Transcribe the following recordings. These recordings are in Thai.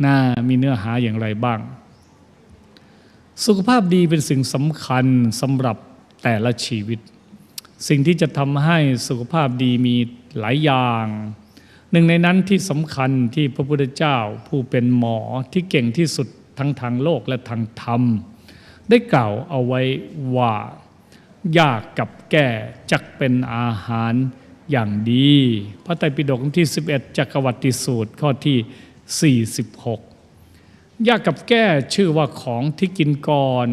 หน่ามีเนื้อหาอย่างไรบ้าง สุขภาพดีเป็นสิ่งสำคัญสำหรับแต่ละชีวิต สิ่งที่จะทำให้สุขภาพดีมีหลายอย่าง หนึ่งในนั้นที่สำคัญที่พระพุทธเจ้าผู้เป็นหมอที่เก่งที่สุดทั้งทางโลกและทางธรรม ได้กล่าวเอาไว้ว่ายากกับแก่จักเป็นอาหารอย่างดี พระไตรปิฎกที่ 11จักรวัติสูตรข้อที่ 46 ยากกับแก้ชื่อว่าของที่กินก่อน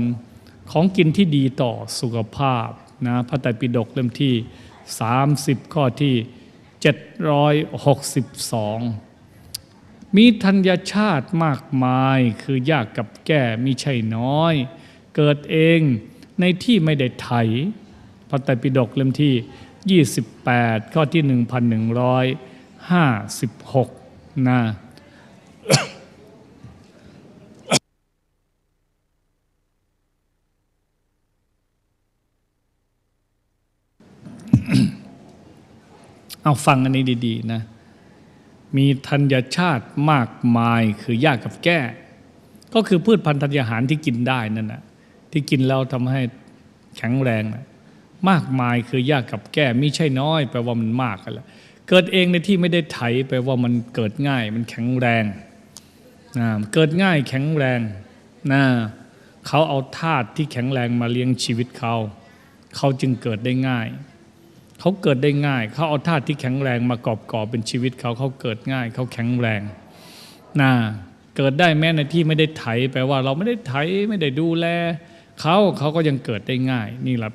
ของกินที่ดีต่อสุขภาพนะพระไตรปิฎกเล่มที่ 30 ข้อที่ 762 มีธัญชาติมากมายคือยากกับแก้มิใช่น้อย เกิดเองในที่ไม่ได้ไถ พระไตรปิฎกเล่มที่ 28 ข้อที่ 1156 นะ เอาฟังอันนี้ดี ๆ นะ มีธัญชาติมากมายคือยากกับแก้ ก็คือพืชพันธุ์ธัญญาหารที่กินได้นั่นนะที่กินแล้วทำให้แข็งแรงนะมากมายคือยากกับแก้ไม่ใช่น้อยแปลว่ามันมากกันละเกิดเองในที่ไม่ได้ไถแปลว่ามันเกิดง่าย มันแข็งแรงนะเกิดง่ายแข็งแรงนะเขาเอาธาตุที่แข็งแรงมาเลี้ยงชีวิตเขา เขาจึงเกิดได้ง่าย เขาเกิดได้ง่าย เขาเอาธาตุที่แข็งแรงมากอบก่อเป็นชีวิตเขาเขาเกิดง่าย เขาแข็งแรงนะเกิดได้แม้ในที่ไม่ได้ไถแปลว่าเราไม่ได้ไถไม่ได้ดูแลเขาเขาก็ยังเกิดได้ง่าย นี่แหละ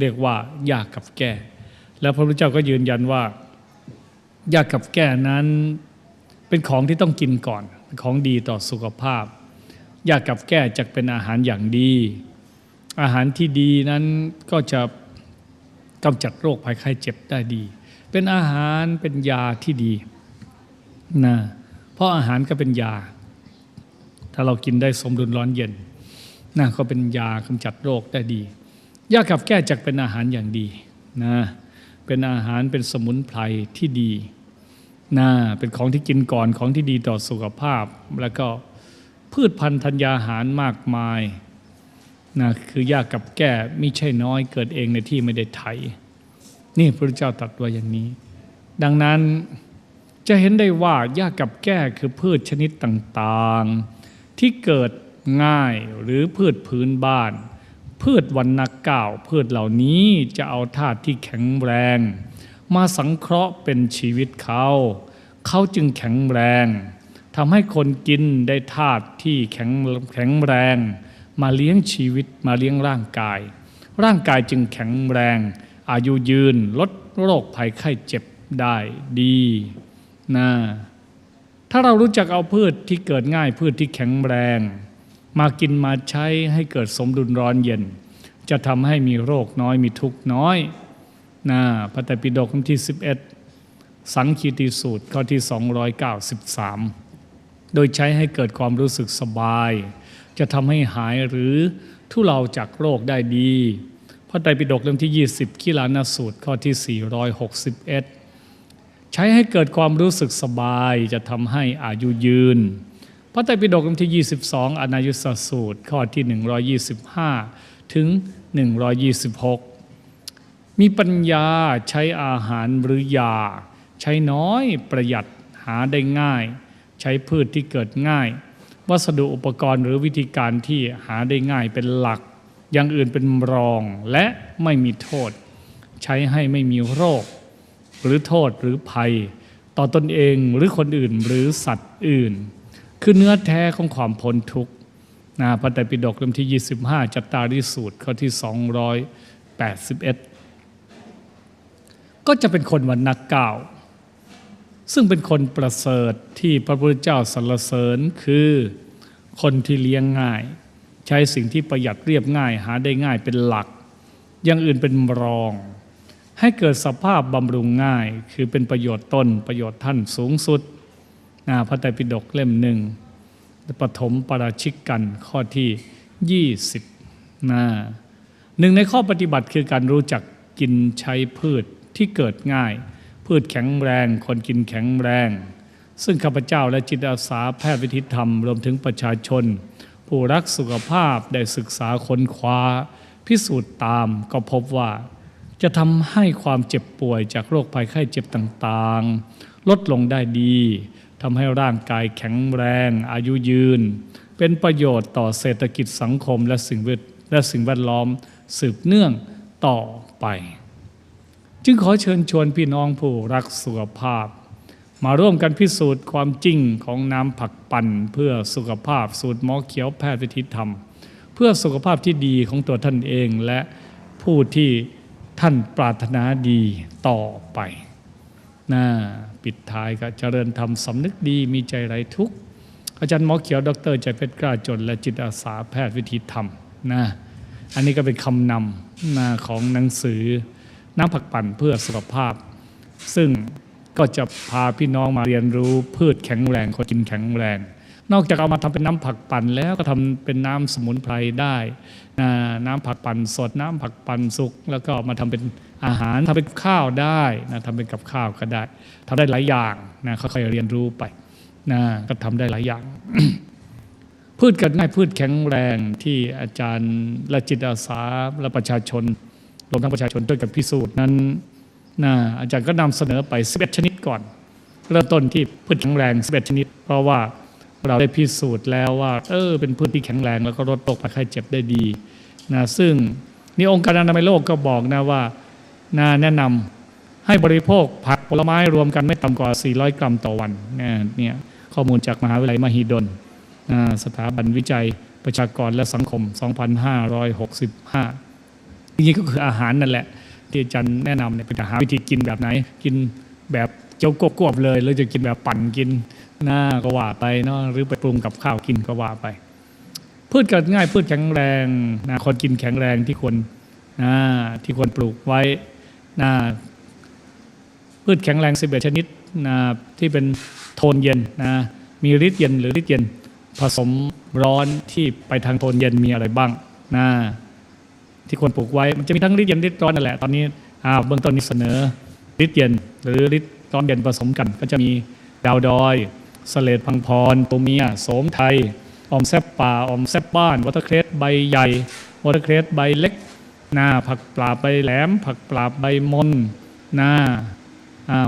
เรียกว่ายากกับแก้แล้วพระพุทธเจ้าก็ยืนยันว่ายากกับแก้นั้นเป็นของที่ต้องกินก่อน ของดีต่อสุขภาพยากกับแก้จะเป็นอาหารอย่างดี อาหารที่ดีนั้นก็จะ กำจัดโรคภัยไข้เจ็บได้ดี เป็นอาหารเป็นยาที่ดีนะเพราะอาหารก็เป็นยา ถ้าเรากินได้สมดุลร้อนเย็นนะก็เป็นยากำจัดโรคได้ดียากับแก้จักเป็นอาหารอย่างดีนะเป็นอาหารเป็นสมุนไพรที่ดีนะเป็นของที่กินก่อนของที่ดีต่อสุขภาพ แล้วก็พืชพันธุ์ธัญญาหารมากมาย นะคือยากับแก้ไม่ใช่น้อยเกิดเองในที่ไม่ได้ไถนี่พระเจ้าตรัสไว้อย่างนี้ ดังนั้นจะเห็นได้ว่ายากับแก้คือพืชชนิดต่างๆ ที่เกิดง่ายหรือพืชพื้นบ้าน พืชวันนักเก่าพืชเหล่านี้จะเอาธาตุที่แข็งแรง มาสังเคราะห์เป็นชีวิตเขาเขาจึงแข็งแรงทำให้คนกินได้ธาตุที่แข็งแข็งแรง มาเลี้ยงชีวิตมาเลี้ยงร่างกาย ร่างกายจึงแข็งแรง อายุยืนลดโรคภัยไข้เจ็บได้ดีนะถ้าเรารู้จักเอาพืชที่เกิดง่ายพืชที่แข็งแรง มากินมาใช้ให้เกิดสมดุลร้อนเย็น จะทำให้มีโรคน้อยมีทุกข์น้อยนะพระไตรปิฎกที่ 11 สังคีติสูตรข้อที่ 293 โดยใช้ให้เกิดความรู้สึกสบาย จะทำให้หายหรือทุเลาจากโรคได้ดี พระไตรปิฎกเล่มที่ 20 ขีลานาสูตรข้อที่ 461 ใช้ให้เกิดความรู้สึกสบายจะทำให้อายุยืน พระไตรปิฎกเล่มที่ 22 อนายุสสูตรข้อที่ 125 ถึง 126 มีปัญญาใช้อาหารหรือยา ใช้น้อยประหยัดหาได้ง่าย ใช้พืชที่เกิดง่าย วัสดุอุปกรณ์หรือวิธีการที่หาได้ง่ายเป็นหลัก อย่างอื่นเป็นรองและไม่มีโทษ ใช้ให้ไม่มีโรค หรือโทษหรือภัย ต่อตนเองหรือคนอื่นหรือสัตว์อื่น คือเนื้อแท้ของความพ้นทุกข์นะพระไตรปิฎกเล่มที่ 25 จัตตาริสูตรข้อที่ 281 ก็จะเป็นคนวันนักเก่า ซึ่งเป็นคนประเสริฐที่พระพุทธเจ้าสรรเสริญคือคนที่เลี้ยงง่าย ใช้สิ่งที่ประหยัดเรียบง่ายหาได้ง่ายเป็นหลัก อย่างอื่นเป็นรอง ให้เกิดสภาพบำรุงง่าย คือเป็นประโยชน์ตนประโยชน์ท่านสูงสุดนะพระไตรปิฎกเล่มหนึ่งปฐมปราชิกกันข้อที่ 20นะหนึ่งในข้อปฏิบัติคือการรู้จักกินใช้พืชที่เกิดง่าย พืชแข็งแรง คนกินแข็งแรง ซึ่งข้าพเจ้าและจิตอาสาแพทย์วิถีธรรม รวมถึงประชาชน ผู้รักสุขภาพได้ศึกษาค้นคว้า พิสูจน์ตามก็พบว่า จะทำให้ความเจ็บป่วยจากโรคภัยไข้เจ็บต่างๆ ลดลงได้ดีทำให้ร่างกายแข็งแรง อายุยืน เป็นประโยชน์ต่อเศรษฐกิจสังคมและสิ่งแวดและสิ่งแวดล้อมสืบเนื่องต่อไป จึงขอเชิญชวนพี่น้องผู้รักสุขภาพ มาร่วมกันพิสูจน์ความจริงของน้ำผักปั่นเพื่อสุขภาพสูตรหมอเขียวแพทย์วิถีธรรม เพื่อสุขภาพที่ดีของตัวท่านเองและผู้ที่ท่านปรารถนาดีต่อไปนะปิดท้ายก็เจริญธรรมสำนึกดีมีใจไร้ทุกข์อาจารย์หมอเขียว ดรใจเพชรกล้าจน และจิตอาสาแพทย์วิธีธรรมนะอันนี้ก็เป็นคำนำนะของหนังสือ น้ำผักปั่นเพื่อสุขภาพ ซึ่งก็จะพาพี่น้องมาเรียนรู้พืชแข็งแรงคนกินแข็งแรง นอกจากเอามาทำเป็นน้ำผักปั่นแล้วก็ทำเป็นน้ำสมุนไพรได้นะน้ำผักปั่นสดน้ำผักปั่นสุก แล้วก็มาทำเป็นอาหารทำเป็นข้าวได้นะทำเป็นกับข้าวก็ได้ทำได้หลายอย่างนะค่อยๆเรียนรู้ไปนะก็ทำได้หลายอย่าง พืชกิดง่ายพืชแข็งแรงที่อาจารย์และจิตอาสาและประชาชน รวมทั้งประชาชนด้วยกันพิสูจน์นั้นนะอาจารย์ก็นำเสนอไป 11 ชนิดก่อน เริ่มต้นที่พืชแข็งแรง 11 ชนิด เพราะว่าเราได้พิสูจน์แล้วว่า เออ เป็นพืชที่แข็งแรงแล้วก็ลดโรคภัยไข้เจ็บได้ดีนะซึ่งนี่องค์การอนามัยโลกก็บอกนะว่านะแนะนำให้บริโภคผักผลไม้รวมกันไม่ต่ำกว่า 400 กรัมต่อวันเนี่ยข้อมูลจากมหาวิทยาลัยมหิดลสถาบันวิจัยประชากรและสังคม 2565 จริงๆก็คืออาหารนั่นแหละ ที่อาจารย์แนะนำเนี่ยเป็นอาหารวิธีกินแบบไหน กินแบบเจียวกบเลยหรือจะกินแบบปั่นกินหน้าก็ว่าไปเนาะหรือไปปรุงกับข้าวกินก็ว่าไป พืชกิดง่ายพืชแข็งแรงนะคนกินแข็งแรงที่ควรนะที่ควรปลูกไว้นะพืชแข็งแรง11ชนิดนะที่เป็นโทนเย็นนะมีฤทธิ์เย็นหรือฤทธิ์เย็น ผสมร้อนที่ไปทางโทนเย็นมีอะไรบ้างนะ ที่ควรปลูกไว้ มันจะมีทั้งฤทธิ์เย็นฤทธิ์ร้อนนั่นแหละ ตอนนี้เบื้องต้นนี้เสนอฤทธิ์เย็น หรือฤทธิ์ร้อนเย็นผสมกัน ก็จะมีดาวดอยสเลดพังพรตูเมียโสมไทย ออมแซบป่า ออมแซบบ้าน วอเตอร์เครสใบใหญ่ วอเตอร์เครสใบเล็ก หน้าผักปลาบใบแหลม ผักปลาบใบมนหน้า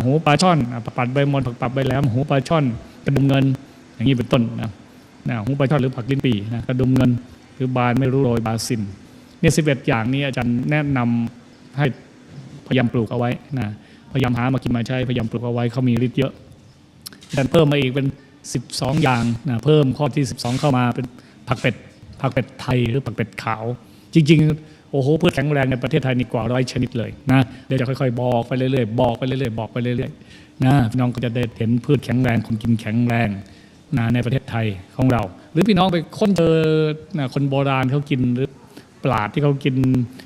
หูปลาช่อนผักปัดใบมนผักปลาใบแหลม หูปลาช่อน กระดุมเงิน อย่างนี้เป็นต้นนะนะหูปลาช่อนหรือผักลิ้นปี่นะกระดุมเงิน หรือบานไม่รู้โรยบาซิน เนี่ยสิบเอ็ดอย่างนี้อาจารย์แนะนำให้พยายามปลูกเอาไว้นะพยายามหามากินมาใช้พยายามปลูกเอาไว้เขามีฤทธิ์เยอะดันเพิ่มมาอีกเป็น 12 อย่างนะเพิ่มข้อที่ 12 เข้ามาเป็นผักเป็ดผักเป็ดไทยหรือผักเป็ดขาว จริง ๆ โอ้โหพืชแข็งแรงในประเทศไทยนี่กว่าร้อยชนิดเลยนะเดี๋ยวจะค่อยๆ บอกไปเรื่อยๆบอกไปเรื่อยๆบอกไปเรื่อยๆนะพี่น้องก็จะได้เห็นพืชแข็งแรงคนกินแข็งแรงนะในประเทศไทยของเรา หรือพี่น้องไปค้นเจอนะคนโบราณเขากินหรือ ปลาดที่เขากิน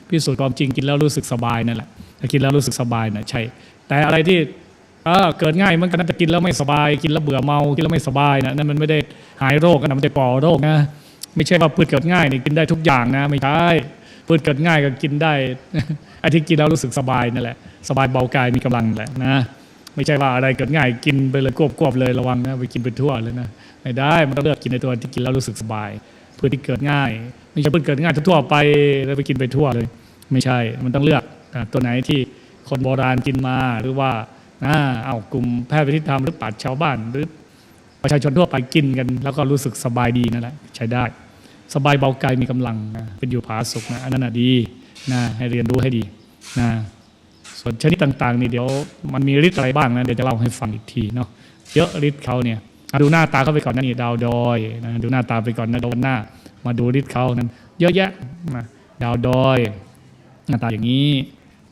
พิสูจน์ความจริงกินแล้วรู้สึกสบายนั่นแหละถ้ากินแล้วรู้สึกสบายนะใช่ แต่อะไรที่เออเกิดง่ายมันก็น่าจะกินแล้วไม่สบาย กินแล้วเบื่อเมากินแล้วไม่สบายนะนั่นมันไม่ได้หายโรคนะมันจะก่อโรคนะไม่ใช่ว่าพืชเกิดง่ายนี่กินได้ทุกอย่างนะ ไม่ใช่พืชเกิดง่ายก็กินได้ไอ้ที่กินแล้วรู้สึกสบายนั่นแหละสบายเบากายมีกำลังแหละนะไม่ใช่ว่าอะไรเกิดง่ายกินไปเลยควบๆเลยระวังนะไปกินไปทั่วเลยนะไม่ได้มันต้องเลือกกินในตัวที่กินแล้วรู้สึกสบาย พืชที่เกิดง่าย ไม่ใช่พืชเกิดง่ายทั่วไปแล้วไปกินไปทั่วเลย ไม่ใช่มันต้องเลือกตัวไหนที่คนโบราณกินมาหรือว่าเอากลุ่มแพทย์วิทยธรรมหรือปัดชาวบ้าน หรือประชาชนทั่วไปกินกัน แล้วก็รู้สึกสบายดีนั่นแหละใช้ได้ สบายเบากายมีกำลังนะเป็นอยู่ผาสุกนะอันนั้นนะดีนะให้เรียนรู้ให้ดีนะส่วนชนิดต่าง ๆ นี่เดี๋ยวมันมีฤทธิ์อะไรบ้างนะเดี๋ยวจะเล่าให้ฟังอีกทีเนาะเยอะฤทธิ์เขาเนี่ย ดูหน้าตาเขาไปก่อนนะนี่ดาวดอยนะดูหน้าตาไปก่อนนะดวันหน้า มาดูฤทธิ์เขานั้นเยอะแยะนะดาวดอยหน้าตาอย่างนี้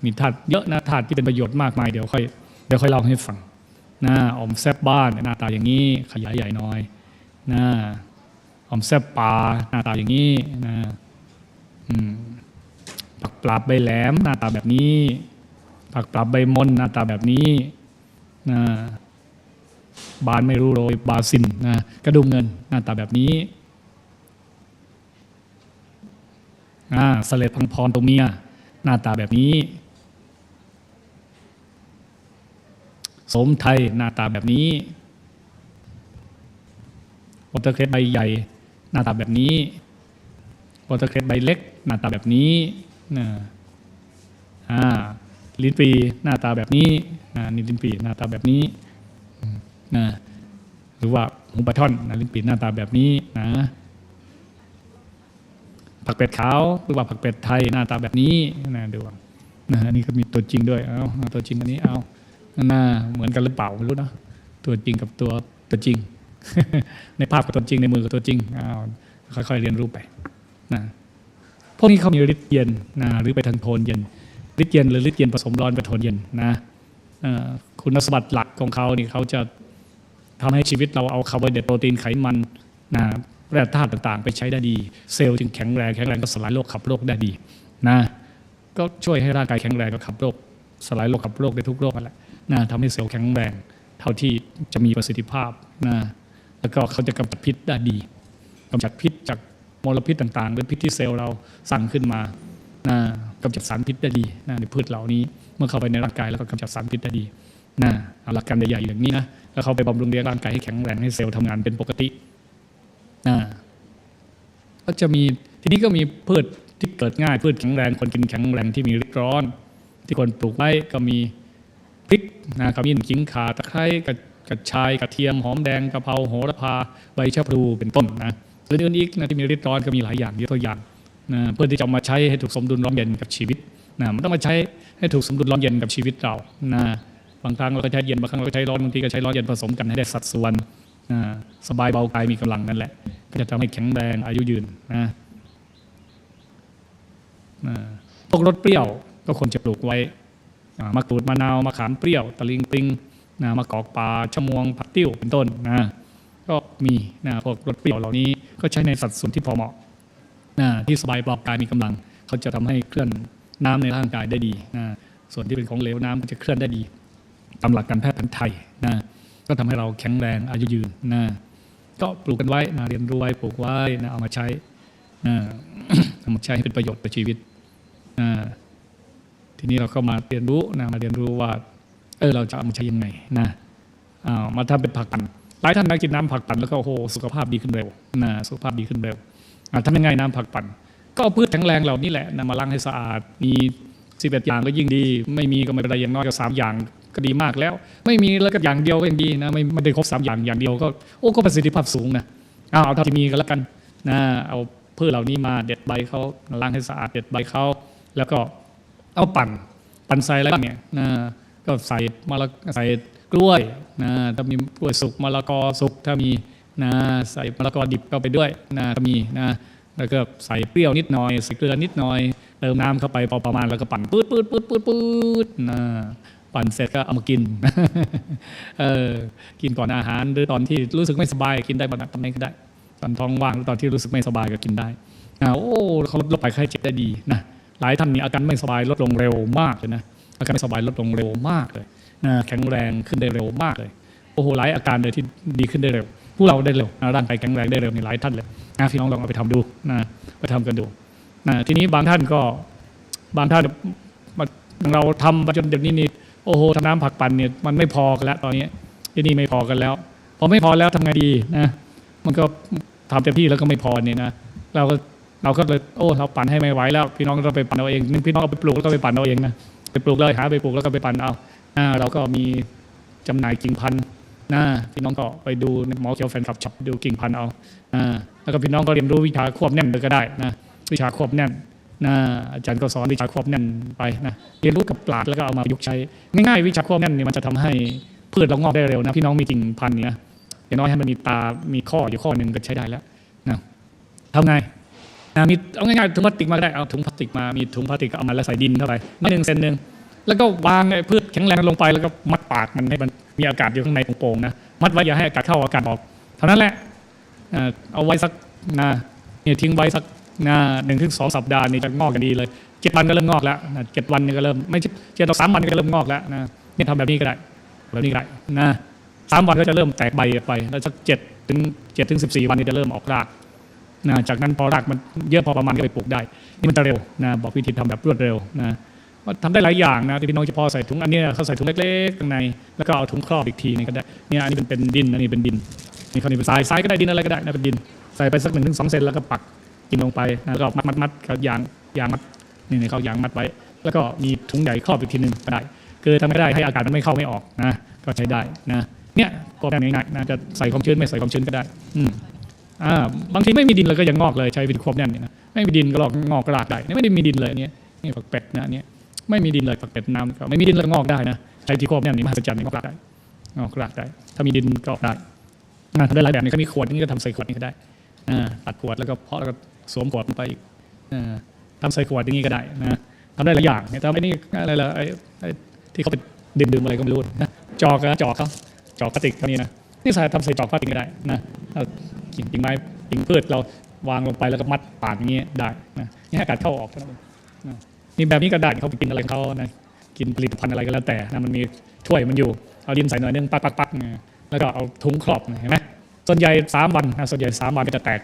มีธาตุเยอะนะธาตุที่เป็นประโยชน์มากมายเดี๋ยวค่อยเดี๋ยวค่อยเล่าให้ฟังนะออมแซบบ้านหน้าตาอย่างนี้ขยายใหญ่น้อยนะออมแซบปลาหน้าตาอย่างนี้นะผักปลาใบแหลมหน้าตาแบบนี้ผักปลาใบมนหน้าตาแบบนี้นะ บานไม่รู้โรยบาซินนะกระดุมเงินหน้าตาแบบนี้อ่าสเลดพังพรตัวเมีย หน้าตาแบบนี้สมไทยหน้าตาแบบนี้วอเตอร์เครสใบใหญ่ หน้าตาแบบนี้วอเตอร์เครสใบเล็ก หน้าตาแบบนี้นะอ่าลิ้นปีหน้าตาแบบนี้นะนี่ลิ้นปีหน้าตาแบบนี้ นะหรือว่าหูปลาช่อนนะลิ้นปีหน้าตาแบบนี้นะผักเป็ดขาวหรือว่าผักเป็ดไทยหน้าตาแบบนี้นะดูนะอันนี้ก็มีตัวจริงด้วยเอาตัวจริงอันนี้เอาหน้าเหมือนกันหรือเปล่าไม่รู้นะตัวจริงกับตัวตัวจริง ในภาพกับตัวจริงในมือกับตัวจริงเอาค่อยๆเรียนรู้ไปนะพวกนี้เขามีฤทธิ์เย็นนะหรือไปทางโทนเย็นฤทธิ์เย็นหรือฤทธิ์เย็นผสมร้อนเป็นโทนเย็นนะเอ่อคุณสมบัติหลักของเขานี่เขาจะ ทำให้ชีวิตเราเอาคาร์โบไฮเดรตโปรตีนไขมันนะแร่ธาตุต่างๆ ไปใช้ได้ดี เซลล์จึงแข็งแรงแข็งแรงก็สลายโรคขับโรคได้ดีนะก็ช่วยให้ร่างกายแข็งแรงก็ขับโรคสลายโรคขับโรคได้ทุกโรคนั่นแหละนะทำให้เซลล์แข็งแรงเท่าที่จะมีประสิทธิภาพนะแล้วก็เขาจะกำจัดพิษได้ดีกำจัดพิษจากมลพิษต่างๆหรือพิษที่เซลล์เราสั่งขึ้นมานะกำจัดสารพิษได้ดีนะในพืชเหล่านี้ เมื่อเข้าไปในร่างกายแล้วก็กำจัดสารพิษได้ดีนะเอาหลักการใหญ่ๆอย่างนี้นะ แล้วเขาไปบำรุงเลี้ยงร่างกายให้แข็งแรงให้เซลล์ทำงานเป็นปกตินะก็จะมีทีนี้ก็มีพืชที่เกิดง่ายพืชแข็งแรงคนกินแข็งแรงที่มีฤทธิ์ร้อน ที่คนปลูกไว้ก็มีพริกนะขมิ้นขิงข่าตะไคร้กระชายกระเทียมหอมแดงกะเพราโหระพาใบชะพลูเป็นต้นนะส่วนอื่นอีกนะที่มีฤทธิ์ร้อนก็มีหลายอย่างยกตัวอย่างนะเพื่อที่จะมาใช้ให้ถูกสมดุลร้อนเย็นกับชีวิตนะมันต้องมาใช้ให้ถูกสมดุลร้อนเย็นกับชีวิตเรานะ บางครั้งเราก็ใช้เย็นบางครั้งเราก็ใช้ร้อนบางทีก็ใช้ร้อนเย็นผสมกันให้ได้สัดส่วนสบายเบากายมีกำลังนั่นแหละ ก็จะทำให้แข็งแรงอายุยืนนะพวกรสเปรี้ยวก็ควรจะปลูกไว้มะกรูดมะนาวมะขามเปรี้ยวตะลิงปิงนะมะกอกปลาชะมวงผักติ้วเป็นต้นนะก็มีนะพวกรสเปรี้ยวเหล่านี้ก็ใช้ในสัดส่วนที่พอเหมาะนะที่สบายเบากายมีกำลัง เขาจะทำให้เคลื่อนน้ำในร่างกายได้ดีนะส่วนที่เป็นของเหลวน้ำก็จะเคลื่อนได้ดี ตามหลักการแพทย์แผนไทยนะก็ทำให้เราแข็งแรงอายุยืนนะก็ปลูกกันไว้นะเรียนรู้ไว้ปลูกไว้นะเอามาใช้นะเอามาใช้ให้เป็นประโยชน์ต่อชีวิตนะทีนี้เราก็มาเรียนรู้นะมาเรียนรู้ว่าเออเราจะเอามาใช้ยังไงนะอ้าวมาทำเป็นผักปั่นหลายท่านนะกินน้ำผักปั่นแล้วก็โอ้โหสุขภาพดีขึ้นเร็วนะสุขภาพดีขึ้นเร็วทำยังไงน้ำผักปั่นก็เอาพืชแข็งแรงเหล่านี้แหละนะมาล้างให้สะอาดมีสิบเอ็ดอย่างก็ยิ่งดี ไม่มีก็ไม่เป็นไรอย่างน้อยก็สามอย่าง ก็ดีมากแล้ว ไม่มีแล้วก็อย่างเดียวก็ยังดีนะไม่ไม่ได้ครบสามอย่างอย่างเดียวก็โอ้ก็ประสิทธิภาพสูงนะเอาเอาเท่าที่มีก็แล้วกันนะเอาพืชเหล่านี้มาเด็ดใบเขาล้างให้สะอาดเด็ดใบเขาแล้วก็เอาปั่นปั่นใส่อะไรบ้างเนี่ยนะก็ใส่มะละใส่กล้วยนะถ้ามีกล้วยสุกมะละกอสุกถ้ามีนะใส่มะละกอดิบเข้าไปด้วยนะถ้ามีนะแล้วก็ใส่เปรี้ยวนิดหน่อยใส่เกลือนิดหน่อยเติมน้ำเข้าไปพอประมาณแล้วก็ปั่นปื๊ดปื๊ดปื๊ดปื๊ดปื๊ดนะ ปั่นเสร็จก็เอามากินเออกินก่อนอาหารหรือตอนที่รู้สึกไม่สบายกินได้ตอนไหนก็ได้ ตอนท้องว่างหรือตอนที่รู้สึกไม่สบายก็กินได้นะโอ้เขาลดไปไข้เจ็บได้ดีนะหลายท่านมีอาการไม่สบายลดลงเร็วมากเลยนะอาการไม่สบายลดลงเร็วมากเลยนะแข็งแรงขึ้นได้เร็วมากเลยโอ้โหหลายอาการเลยที่ดีขึ้นได้เร็วพวกเราได้เร็วร่างกายแข็งแรงได้เร็วมีหลายท่านเลยนะพี่น้องลองเอาไปทำดูนะไปทำกันดูนะทีนี้บางท่านก็บางท่านเราทำมาจนเดี๋ยวนี้นี่ โอ้โหทำน้ำผักปั่นเนี่ยมันไม่พอกันแล้วตอนนี้ที่นี่ไม่พอกันแล้วพอไม่พอแล้วทำไงดีนะมันก็ทำเต็มที่แล้วก็ไม่พอเนี่ยนะเราก็เราก็เลยโอ้เราปั่นให้ไม่ไหวแล้วพี่น้องก็ไปปั่นเอาเองนี่พี่น้องเอาไปปลูกแล้วก็ไปปั่นเอาเองนะไปปลูกเลยหาไปปลูกแล้วก็ไปปั่นเอาอ่าเราก็มีจำหน่ายกิ่งพันธุ์นะพี่น้องก็ไปดูหมอเขียวแฟนคลับช็อปดูกิ่งพันธุ์เอาอ่าแล้วก็พี่น้องก็เรียนรู้วิชาควบแน่นเลยก็ได้นะวิชาควบแน่น นะอาจารย์ก็สอนวิชาควบแน่นไปนะเรียนรู้กับปราดแล้วก็เอามาประยุกต์ใช้ ง่ายๆวิชาควบแน่นเนี่ยมันจะทำให้พืชเรางอกได้เร็วนะพี่น้องมีกิ่งพันเนี่ยอย่างน้อยให้มันมีตา มีข้ออยู่ข้อหนึ่งก็ใช้ได้แล้วนะทำไงนะมีเอาง่ายๆถุงพลาสติกมาได้เอาถุงพลาสติกมา มีถุงพลาสติกก็เอามาแล้วใส่ดินเข้าไปไม่หนึ่งเซนหนึ่งแล้วก็วางพืชแข็งแรงลงไปแล้วก็มัดปากมันให้มันมีอากาศอยู่ข้างในโป่งๆนะมัดไว้อย่าให้อากาศเข้าอากาศออกเท่านั้นแหละเอาไว้สักนะเนี่ยทิ้งไว้สัก นะหนึ่งถึงสองสัปดาห์นี่จะงอกกันดีเลยเจ็ดวันก็เริ่มงอกแล้วนะเจ็ดวันนี่ก็เริ่มไม่ใช่เจ็ดต่อสามวันก็เริ่มงอกแล้วนะเนี่ยทำแบบนี้ก็ได้แบบนี้ก็ได้นะสามวันก็จะเริ่มแตกใบไปแล้วสักเจ็ดถึงเจ็ดถึงสิบสี่วันนี่จะเริ่มออกรากนะจากนั้นพอรากมันเยอะพอประมาณก็ไปปลูกได้ นี่มันจะเร็วนะบอกวิธีทำแบบรวดเร็วนะว่าทำได้หลายอย่างนะที่พี่น้องจะพอใส่ถุงอันนี้เขาใส่ถุงเล็กๆข้างในแล้วก็เอาถุงครอบอีกทีนึงก็ได้เนี่ยอันนี้เป็นเป็นดินอันนี้เป็นดินนี่เขาวนี่เป็นทรายทรายก็ได้ดินอะไรก็ได้นะเป็นดินใส่ไปสักหนึ่งถึงสองเซนแล้วก็ปัก กินลงไปนะแล้วก็มัดมัดมัดกับยางยางมัดนี่นี่เขายางมัดไว้ แล้วก็มีถุงใหญ่ครอบอีกทีหนึ่งก็ได้คือทำไม่ได้ให้อากาศมันไม่เข้าไม่ออกนะก็ใช้ได้นะเนี่ยก็แบบง่ายๆนะจะใส่ความชื้นไม่ใส่ความชื้นก็ได้ อืมอ่าบางทีไม่มีดินเลยก็ยังงอกเลยใช้เป็นควบแน่นเนี่ยนะไม่มีดินก็หลอกงอกกระลากได้นี่ไม่ได้มีดินเลยนเนี่ยนี่ฝักเป็ดนะนเนี่ยไม่มีดินเลยฝักเป็ดน้ำก็ไม่มีดินเลยก็งอกได้นะใช้ที่ควบแน่นนี่มหัศจรรย์งอกกระลากได้งอกกระลากได้ ถ้ามีดินก็ออกได้นะทำได้หลายแบบนี่ก็มีขวดนี่ก็ทำใส่ขวดนี่ก็ได้อ่าตัดขวดแล้วก็เพาะแล้วก็ สวมขวดลงไปอีกทำใส่ขวดอย่างนี้ก็ได้นะทำได้หลายอย่างเนี่ยทำไอ้นี่อะไรล่ะไอ้ที่เขาเป็นดื่มดื่มอะไรก็ไม่รู้นะจอกนะจอกเขาจอกพลาสติกเท่านี้นะนี่ใส่ทำใส่จอกพลาสติกก็ได้นะกิ่งกิ่งไม้กิ่งพืชเราวางลงไปแล้วก็มัดปากอย่างนี้ได้นะนี่อากาศเข้าออกเท่านั้นนะนี่แบบนี้ก็ได้เขาไปกินอะไรเขานะกินผลิตภัณฑ์อะไรก็แล้วแต่นะมันมีถ้วยมันอยู่เอาดินใส่หน่อยนึงปักปักปักนะแล้วก็เอาถุงครอบเห็นไหมส่วนใหญ่สามวันนะส่วนใหญ่สามวันก็จะแตก